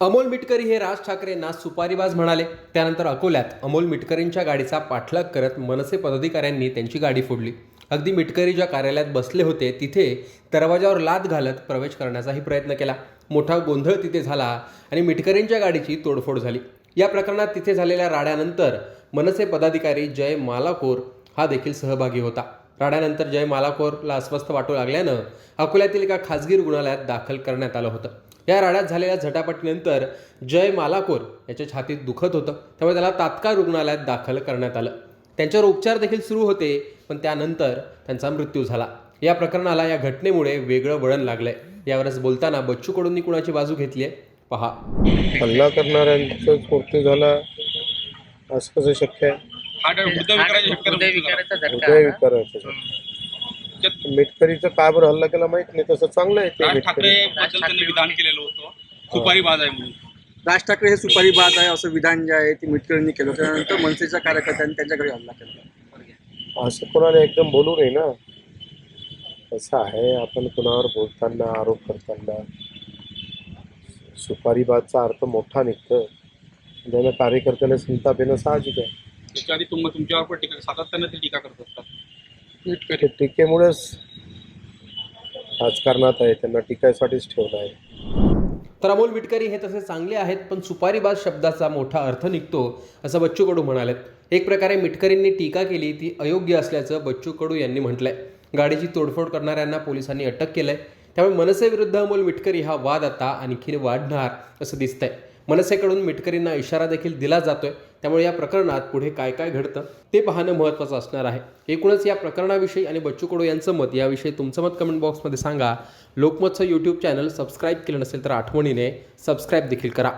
अमोल मिटकरी हे राज ठाकरेंना सुपारीबाज म्हणाले. त्यानंतर अकोल्यात अमोल मिटकरींच्या गाडीचा पाठलाग करत मनसे पदाधिकाऱ्यांनी त्यांची गाडी फोडली. अगदी मिटकरी ज्या कार्यालयात बसले होते तिथे दरवाजावर लाद घालत प्रवेश करण्याचाही प्रयत्न केला. मोठा गोंधळ तिथे झाला आणि मिटकरींच्या गाडीची तोडफोड झाली. या प्रकरणात तिथे झालेल्या राड्यानंतर मनसे पदाधिकारी जय मालाकोर हा देखील सहभागी होता. राड्यानंतर जय मालाकोरला अस्वस्थ वाटू लागल्यानं अकोल्यातील एका खासगी रुग्णालयात दाखल करण्यात आलं होतं. या राड्यात झालेल्या झटापटीनंतर जय मालाकोर याच्या छातीत दुखत होतं. त्यामुळे त्याला तात्काळ रुग्णालयात दाखल करण्यात आलं. त्यांच्यावर उपचार देखील सुरू होते पण त्यानंतर त्यांचा मृत्यू झाला. या प्रकरणाला या घटनेमुळे वेगळं वळण लागलंय. यावरच बोलताना बच्चू कडूंनी कुणाची बाजू घेतली आहे? पहा. हल्ला करणाऱ्यांचाच मृत्यू झाला असं कसं शक्य आहे? मिटकरीचं का बरं हल्ला केला माहीत नाही तसं चांगलं आहे ठाकरे विधान केलेलं होतं. सुपारी बाज आहे म्हणून. राज ठाकरे हे सुपारी बाज आहे असं विधान जे आहे ते मिटकरींनी केलं त्यानंतर मनसेच्या कार्यकर्त्यांनी त्यांच्या घरी हल्ला केला. असं कोणाला एकदम बोलू नये ना. कसं आहे आपण कुणावर बोलताना आरोप करताना. सुपारीबादचा अर्थ मोठा निघतं त्यानं कार्यकर्त्याला संताप येणं साहजिक आहे. त्याच्या आधी तुम तुमच्यावर पण टीका सातत्यानं ते टीका करत असतात. ते टीकेमुळेच राजकारणात आहे त्यांना टीकायसाठीच ठेवलं आहे. तर अमोल मिटकरी हे तसे चांगले आहेत पण सुपारीबाज शब्दाचा मोठा अर्थ निघतो असं बच्चू कडू म्हणालेत. एक प्रकारे मिटकरींनी टीका केली ती अयोग्य असल्याचं बच्चू कडू यांनी म्हटलंय. गाडीची तोडफोड करणाऱ्यांना पोलिसांनी अटक केलंय. त्यामुळे मनसेविरुद्ध अमोल मिटकरी हा वाद आता आणखीन वाढणार असं दिसतंय. मनसेकडून मिटकरींना इशारा देखील दिला जातोय. त्यामुळे या प्रकरणात पुढे काय काय घडतं ते पाहणं महत्त्वाचं असणार आहे. एकूणच या प्रकरणाविषयी आणि बच्चू कडू यांचं मत याविषयी तुमचं मत कमेंट बॉक्समध्ये सांगा. लोकमतचं यूट्यूब चॅनल सबस्क्राईब केलं नसेल तर आठवणीने सबस्क्राईब देखील करा.